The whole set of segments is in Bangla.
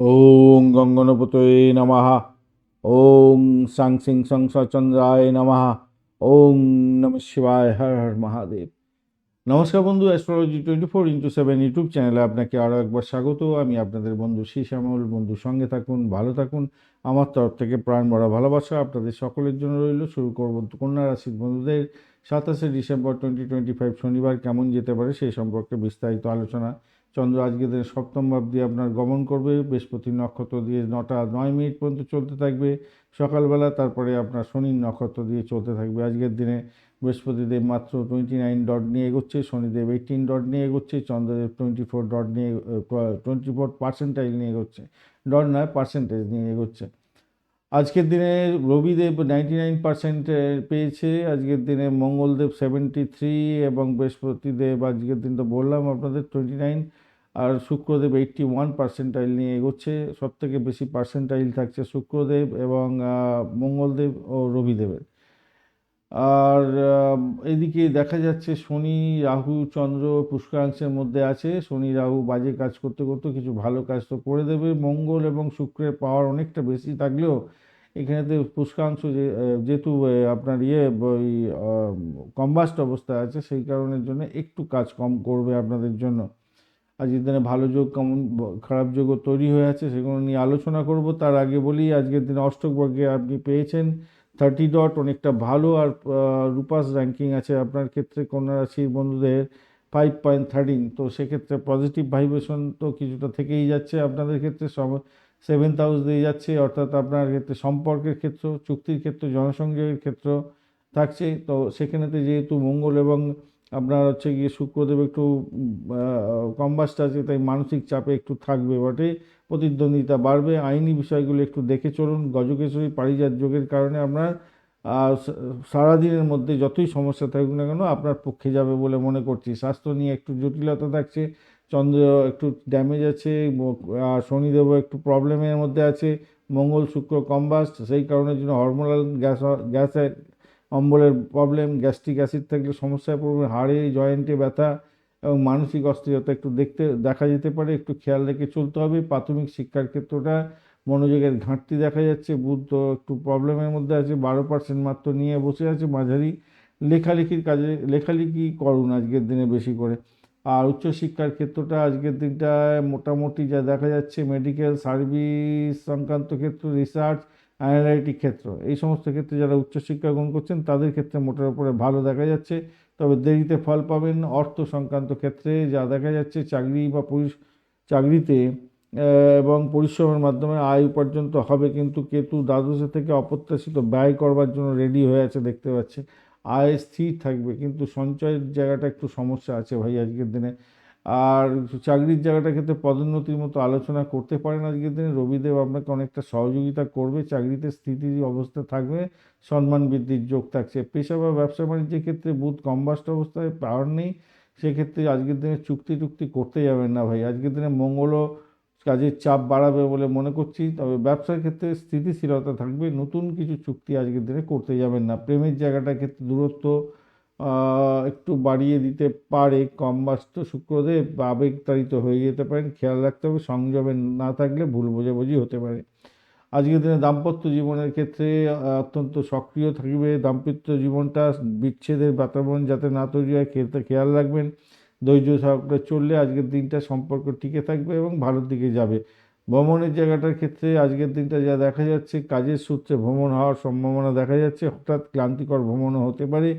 ওং গঙ্গনপতয়ে নমঃ। ওং সাং সিং সং চন্দ্রায় নমঃ। ওং নম শিবায় হর হর মহাদেব। নমস্কার বন্ধু astrology twenty four into seven YouTube চ্যানেলে আপনাকে আরও একবার স্বাগত। আমি আপনাদের বন্ধু শ্রী শ্যামল বন্ধু, সঙ্গে থাকুন, ভালো থাকুন। আমার তরফ থেকে প্রাণ ভরা ভালোবাসা আপনাদের সকলের জন্য রইল। শুরু করব কন্যা রাশির বন্ধুদের। সাতাশে ডিসেম্বর টোয়েন্টি টোয়েন্টি ফাইভ শনিবার কেমন যেতে পারে সেই সম্পর্কে বিস্তারিত আলোচনা। চন্দ্র, আজকে দিনে সপ্তম ভাব দিয়ে আপনার গমন করবে, বৃহস্পতি নক্ষত্র দিয়ে নটা, নয় মিনিট পর্যন্ত চলতে থাকবে। সকালবেলা তারপরে আপনার শনির নক্ষত্র দিয়ে চলতে থাকবে। আজকের দিনে বৃহস্পতিদেব মাত্র টোয়েন্টি নাইন ডট নিয়ে এগোচ্ছে শনিদেব এইটিন ডট নিয়ে এগোচ্ছে চন্দ্রদেব টোয়েন্টি ফোর ডট নিয়ে টোয়েন্টি ফোর পার্সেন্টাইল নিয়ে এগোচ্ছে। ডট নয় পার্সেন্টেজ নিয়ে এগোচ্ছে। আজকের দিনে রবিদেব নাইনটি নাইন পার্সেন্ট পেয়েছে, আজকের দিনে মঙ্গলদেব সেভেন্টি থ্রি এবং বৃহস্পতিদেব আজকের দিন তো বললাম আপনাদের টোয়েন্টি নাইন, আর শুক্রদেব এইটটি ওয়ান পার্সেন্টাইল নিয়ে এগোচ্ছে, সবথেকে বেশি পার্সেন্টাইল থাকছে শুক্রদেব এবং মঙ্গলদেব ও রবিদেবের। আর এদিকে দেখা যাচ্ছে শনি, রাহু, চন্দ্র, পুষ্করাংশের মধ্যে আছে। শনি, রাহু বাজে কাজ করতে করতে কিছু ভালো কাজ তো করে দেবে। মঙ্গল এবং শুক্রের পাওয়ার অনেকটা বেশি থাকলেও এখানেতে পুষ্কাংশ যেহেতু আপনার ইয়ে ওই কম্বাস্ট অবস্থায় আছে, সেই কারণের জন্য একটু কাজ কম করবে আপনাদের জন্য। আজকের দিনে ভালো যোগ কেমন খারাপ যোগও তৈরি হয়ে আছে, সেগুলো নিয়ে আলোচনা করব। তার আগে বলি, আজকের দিনে অষ্টক বর্গে আপনি পেয়েছেন। থার্টি ডট অনেকটা ভালো আর রূপাস র্যাঙ্কিং আছে আপনার ক্ষেত্রে কন্যা বন্ধুদের ফাইভ পয়েন্ট থার্টিন তো সেক্ষেত্রে পজিটিভ ভাইব্রেশন তো কিছুটা থেকেই যাচ্ছে আপনাদের ক্ষেত্রে সব সেভেন্থ হাউস দিয়ে যাচ্ছে, অর্থাৎ আপনার ক্ষেত্রে সম্পর্কের ক্ষেত্র, চুক্তির ক্ষেত্র, জনসংযোগের ক্ষেত্র থাকছে। তো সেখানেতে যেহেতু মঙ্গল এবং আপনার হচ্ছে গিয়ে শুক্রদেব একটু কম্বাস্ট আছে, তাই মানসিক চাপে একটু থাকবে বটে, প্রতিদ্বন্দ্বিতা বাড়বে। আইনি বিষয়গুলো একটু দেখে চলুন। গজকেশ্বরী পারিজাত যোগের কারণে আপনার সারাদিনের মধ্যে যতই সমস্যা থাকুক না কেন আপনার পক্ষে যাবে বলে মনে করছি। স্বাস্থ্য নিয়ে একটু জটিলতা থাকছে, চন্দ্র একটু ড্যামেজ আছে শনিদেবও একটু প্রবলেমের মধ্যে আছে, মঙ্গল, শুক্র কম্বাস্ট সেই কারণের জন্য হরমোনাল গ্যাস গ্যাসের অম্বলের প্রবলেম গ্যাস্ট্রিক অ্যাসিড থাকলে সমস্যায় পড়বে, হাড়ে জয়েন্টে ব্যথা এবং মানসিক অস্থিরতা একটু দেখতে, দেখা যেতে পারে, একটু খেয়াল রেখে চলতে হবে। প্রাথমিক শিক্ষার ক্ষেত্রটা মনোযোগের ঘাটতি দেখা যাচ্ছে, বুদ্ধ একটু প্রবলেমের মধ্যে আছে, বারো পার্সেন্ট মাত্র নিয়ে বসে আছে মাঝারি। লেখালেখির কাজে, লেখালেখি করুন আজকের দিনে বেশি করে। আর উচ্চশিক্ষার ক্ষেত্রটা আজকের দিনটায় মোটামুটি যা দেখা যাচ্ছে মেডিকেল সার্ভিস সংক্রান্ত ক্ষেত্র রিসার্চ অ্যানালাইটিক ক্ষেত্র। এই সমস্ত ক্ষেত্রে যারা উচ্চশিক্ষা গ্রহণ করছেন, তাদের ক্ষেত্রে মোটের উপরে ভালো দেখা যাচ্ছে। তবে দেরিতে ফল পাবেন অর্থ সংক্রান্ত ক্ষেত্রে যা দেখা যাচ্ছে, চাকরি বা চাকরিতে এবং পরিশ্রমের মাধ্যমে আয় উপার্জন তো হবে, কিন্তু কেতু দ্বাদশে থেকে অপ্রত্যাশিত ব্যয় করবার জন্য রেডি হয়ে আছে দেখতে পাচ্ছে আয় স্থির থাকবে, কিন্তু সঞ্চয়ের জায়গাটা একটু সমস্যা আছে ভাই আজকের দিনে। আর চাকরির জায়গাটার ক্ষেত্রে পদোন্নতির মতো আলোচনা করতে পারেন আজকের দিনে। রবিদেব আপনাকে অনেকটা সহযোগিতা করবে, চাকরিতে স্থিতি, অবস্থা থাকবে, সম্মান বৃদ্ধির যোগ থাকছে। পেশা বা ব্যবসা বাণিজ্যের ক্ষেত্রে বুধ কম্বাস্ট অবস্থায়, পাওয়ার নেই। সেক্ষেত্রে আজকের দিনে চুক্তি টুক্তি করতে যাবেন না ভাই। আজকের দিনে মঙ্গলও কাজের চাপ বাড়াবে বলে মনে করছি। তবে ব্যবসার ক্ষেত্রে স্থিতিশীলতা থাকবে, নতুন কিছু চুক্তি আজকের দিনে করতে যাবেন না। প্রেমের জায়গাটার ক্ষেত্রে দূরত্ব একটু বাড়িয়ে দিতে পারে। কম বাস্ত শুক্রদেব আবেগতাড়িত হয়ে যেতে পারেন। খেয়াল রাখতে হবে, সংযমে না থাকলে ভুল বোঝাবুঝি হতে পারে। আজকের দিনে দাম্পত্য জীবনের ক্ষেত্রে অত্যন্ত সক্রিয় থাকবে। দাম্পত্য জীবনটা বিচ্ছেদের বাতাবরণ যাতে না তৈরি হয়, খেতে, খেয়াল রাখবেন। ধৈর্য সহকারে চললে আজকের দিনটা সম্পর্ক টিকে থাকবে এবং ভালোর দিকে যাবে। ভ্রমণের জায়গাটার ক্ষেত্রে আজকের দিনটা যা দেখা যাচ্ছে, কাজের সূত্রে ভ্রমণ হওয়ার সম্ভাবনা দেখা যাচ্ছে। হঠাৎ ক্লান্তিকর ভ্রমণও হতে পারে।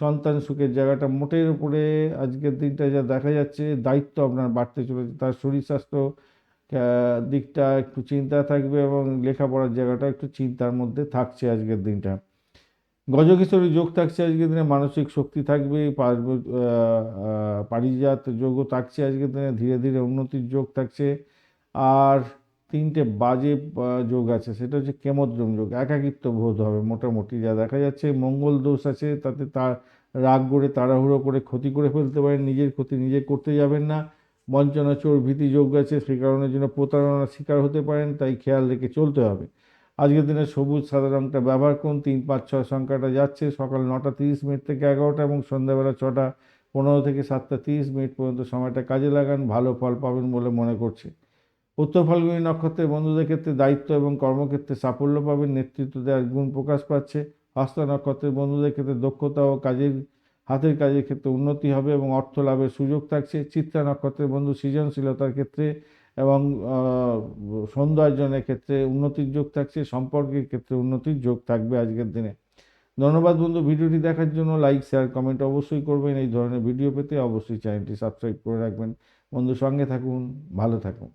সন্তান সুখের জায়গাটা মোটের উপরে আজকের দিনটা যা দেখা যাচ্ছে, দায়িত্ব আপনার বাড়তে চলেছে। তার শরীর স্বাস্থ্য দিকটা একটু চিন্তা থাকবে এবং লেখাপড়ার জায়গাটা একটু চিন্তার মধ্যে থাকছে আজকের দিনটা। গজকিশোরী যোগ থাকছে আজকের দিনে, মানসিক শক্তি থাকবে পারিজাত যোগও থাকছে আজকের দিনে, ধীরে ধীরে উন্নতির যোগ থাকছে। আর তিনটে বাজে যোগ আছে। সেটা হচ্ছে কেমদ্রম যোগ। একাকিত্ব বোধ হবে মোটামুটি। যা দেখা যাচ্ছে, মঙ্গল দোষ আছে, তাতে তার রাগ করে তাড়াহুড়ো করে ক্ষতি করে ফেলতে পারেন। নিজের ক্ষতি নিজে করতে যাবেন না। বঞ্চনা, চোর, ভীতি যোগ আছে, সে কারণের জন্য প্রতারণার শিকার হতে পারেন, তাই খেয়াল রেখে চলতে হবে। আজকের দিনে সবুজ, সাদা রঙটা ব্যবহার করুন। তিন, পাঁচ, ছয় সংখ্যাটা যাচ্ছে। সকাল নটা তিরিশ মিনিট থেকে এগারোটা এবং সন্ধ্যাবেলা ছটা পনেরো থেকে সাতটা তিরিশ মিনিট পর্যন্ত সময়টা কাজে লাগান। ভালো ফল পাবেন বলে মনে করছে। উত্তর ফাল্গুনী নক্ষত্রের বন্ধুদের ক্ষেত্রে দায়িত্ব এবং কর্মক্ষেত্রে সাফল্য পাবেন নেতৃত্ব দেওয়ার গুণ প্রকাশ পাচ্ছে। হস্ত নক্ষত্রের বন্ধুদের ক্ষেত্রে দক্ষতা ও কাজের, হাতের কাজের ক্ষেত্রে উন্নতি হবে এবং অর্থ লাভের সুযোগ থাকছে। চিত্রা নক্ষত্রের বন্ধু সৃজনশীলতার ক্ষেত্রে এবং সৌন্দর্যনের ক্ষেত্রে উন্নতির যোগ থাকছে, সম্পর্কের ক্ষেত্রে উন্নতির যোগ থাকবে আজকের দিনে। ধন্যবাদ বন্ধু, ভিডিওটি দেখার জন্য লাইক, শেয়ার, কমেন্ট অবশ্যই করবেন। এই ধরনের ভিডিও পেতে অবশ্যই চ্যানেলটি সাবস্ক্রাইব করে রাখবেন। বন্ধু সঙ্গে থাকুন, ভালো থাকুন।